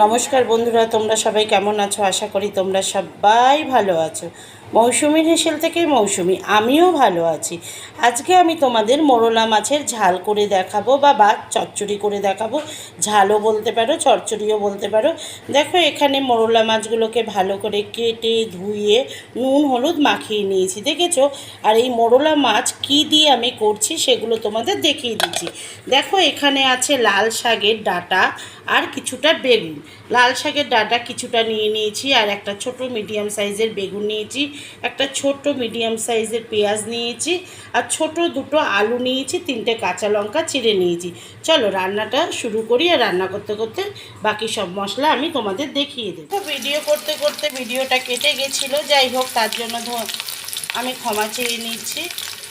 নমস্কার বন্ধুরা, তোমরা সবাই কেমন আছো? আশা করি তোমরা সবাই ভালো আছো। মৌসুমির হেসেল থেকে মৌসুমি, আমিও ভালো আছি। আজকে আমি তোমাদের মোরলা মাছের ঝাল করে দেখাবো বা বা চচ্চড়ি করে দেখাবো। ঝালও বলতে পারো, চচ্চড়িও বলতে পারো। দেখো, এখানে মোরলা মাছগুলোকে ভালো করে কেটে ধুয়ে নুন, হলুদ মাখিয়ে নিয়েছি, দেখেছ? আর এই মোরলা মাছ কি দিয়ে আমি করছি সেগুলো তোমাদের দেখিয়ে দিচ্ছি। দেখো, এখানে আছে লাল শাকের ডাটা আর কিছুটা বেগুন। লাল শাকের ডাটা কিছুটা নিয়ে নিয়েছি, আর একটা ছোট মিডিয়াম সাইজের বেগুন নিয়েছি, একটা ছোট মিডিয়াম সাইজের পেঁয়াজ নিয়েছি, আর ছোট দুটো আলু নিয়েছি, তিনটে কাঁচা লঙ্কা চিড়ে নিয়েছি। চলো রান্নাটা শুরু করি আর রান্না করতে করতে বাকি সব মশলা আমি তোমাদের দেখিয়ে দেবো। ভিডিও করতে করতে ভিডিওটা কেটে গেছিল, যাই হোক তার জন্য আমি ক্ষমা চেয়ে নিচ্ছি।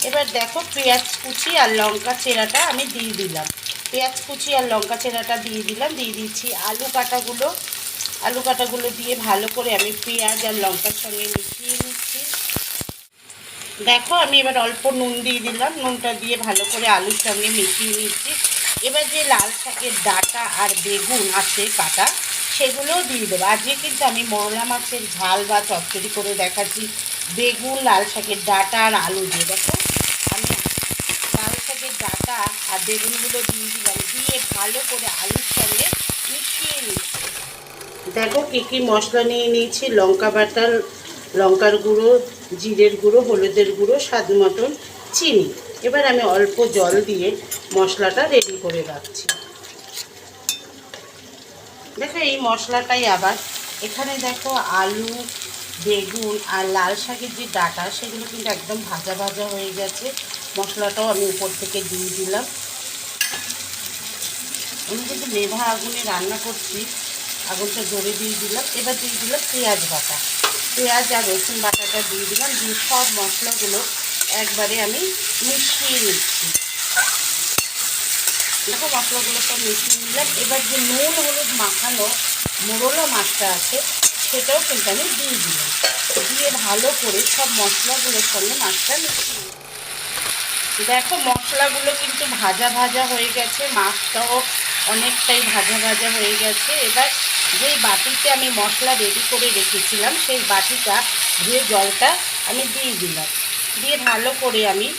এবার দেখো পেঁয়াজ কুচি আর লঙ্কা চেরাটা আমি দিয়ে দিলাম। পেঁয়াজ কুচি আর লঙ্কা চেরাটা দিয়ে দিলাম, দিয়ে দিচ্ছি আলু কাটাগুলো। আলু কাটাগুলো দিয়ে ভালো করে আমি পেঁয়াজ আর লঙ্কার সঙ্গে মিশিয়ে নিচ্ছি। দেখো আমি এবার অল্প নুন দিয়ে দিলাম, নুনটা দিয়ে ভালো করে আলুর সঙ্গে মিশিয়ে নিচ্ছি। এবার যে লাল শাকের ডাটা আর বেগুন আছে কাটা সেগুলোও দিয়ে দেবো। আজকে কিন্তু আমি মরলা মাছের ঝাল বা চচ্চড়ি করে দেখাচ্ছি। বেগুন, লাল শাকের ডাটা আর আলু দিয়ে, দেখো আমি লাল শাকের ডাটা আর বেগুনগুলো দিয়ে দিলাম। দিয়ে ভালো করে আলুর সঙ্গে মিশিয়ে নিচ্ছি। দেখো কী কী মশলা নিয়ে নিয়েছি, লঙ্কা বাটা, লঙ্কার গুঁড়ো, জিরের গুঁড়ো, হলুদের গুঁড়ো, স্বাদ মতন চিনি। এবার আমি অল্প জল দিয়ে মশলাটা রেডি করে রাখছি। দেখো এই মশলাটাই আবার, এখানে দেখো আলু, বেগুন আর লাল শাকের যে ডাটা, সেগুলো কিন্তু একদম ভাজা ভাজা হয়ে গেছে। মশলাটাও আমি উপর থেকে দিয়ে দিলাম। আমি কিন্তু নেভা আগুনে রান্না করছি, আগুনটা জোরে দিয়ে দিলাম। এবার দিয়ে দিলাম পেঁয়াজ বাটা। পেঁয়াজ আর রসুন বাটাটা দিয়ে দিলাম, দিয়ে সব মশলাগুলো একবারে আমি মিশিয়ে নিচ্ছি। দেখো মশলাগুলো সব মিশিয়ে নিলাম। এবার যে নুন হলুদ মাখানো মোরলা মাছটা আছে, সেটাও কিন্তু আমি দিয়ে দিলাম। দিয়ে ভালো করে সব মশলাগুলোর সঙ্গে মাছটা মিশিয়ে। দেখো, মশলাগুলো কিন্তু ভাজা ভাজা হয়ে গেছে, মাছটাও অনেকটাই ভাজা ভাজা হয়ে গেছে। এবার যেই বাটিতে আমি মশলা রেডি করে রেখেছিলাম, সেই বাটিটা ধুয়ে জলটা আমি দিয়ে দিলাম। দিয়ে ভালো করে আমি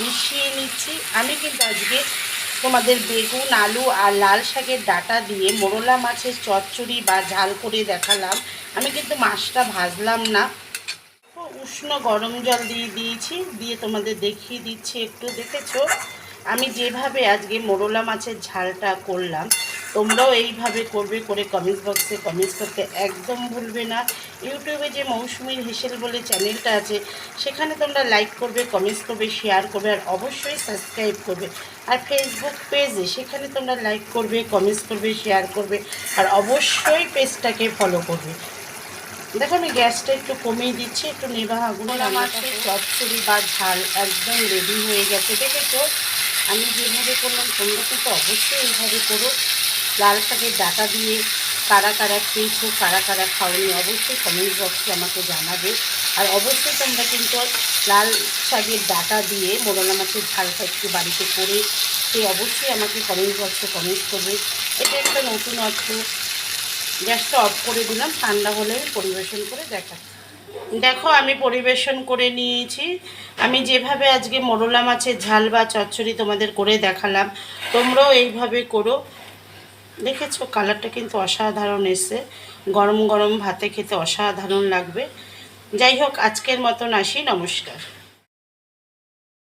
মিশিয়ে নিচ্ছি। আমি কিন্তু আজকে তোমাদের বেগুন, আলু আর লাল শাকের ডাটা দিয়ে মোরলা মাছের চচ্চড়ি বা ঝাল করে দেখালাম। আমি কিন্তু মাছটা ভাজলাম না। উষ্ণ গরম জল দিয়ে দিয়েছি, দিয়ে তোমাদের দেখিয়ে দিচ্ছি একটু, দেখেছ? আমি যেভাবে আজকে মোরলা মাছের ঝালটা করলাম, তোমরাও এইভাবে করবে করে কমেন্ট বক্সে কমেন্টস করতে একদম ভুলবে না। ইউটিউবে যে মৌসুমীর হেসেল বলে চ্যানেলটা আছে, সেখানে তোমরা লাইক করবে কমেন্টস করবে শেয়ার করবে, আর অবশ্যই সাবস্ক্রাইব করবে। আর ফেসবুক পেজে সেখানে তোমরা লাইক করবে কমেন্টস করবে শেয়ার করবে, আর অবশ্যই পেজটাকে ফলো করবে। দেখো আমি গ্যাসটা একটু কমিয়ে দিচ্ছি একটু নেভা আগুন মাছের চচ্চড়ি বা ঝাল একদম রেডি হয়ে গেছে দেখেছ? আমি যেভাবে করলাম তোমরা কিন্তু অবশ্যই এইভাবে করো। লাল শাকের ডাটা দিয়ে কারা কারা খেয়েছো কারা কারা খাওনি অবশ্যই কমেন্ট বক্সে আমাকে জানাবে। আর অবশ্যই তোমরা কিন্তু লাল শাকের ডাটা দিয়ে মোরলা মাছের ঝালটা একটু বাড়িতে করে সে অবশ্যই আমাকে কমেন্ট বক্সে কমেন্ট করবে। এটা একটা নতুনত্ব গ্যাসটা অফ করে দিলাম, ঠান্ডা হলে পরিবেশন করে দেখা দেখো, আমি পরিবেশন করে নিয়েছি। আমি যেভাবে আজকে মোরলা মাছের ঝাল বা চচ্চড়ি তোমাদের করে দেখালাম, তোমরাও এইভাবে করো। দেখেছ, কালারটা কিন্তু অসাধারণ এসছে। গরম গরম ভাতে খেতে অসাধারণ লাগবে। যাই হোক, আজকের মতন আসি, নমস্কার।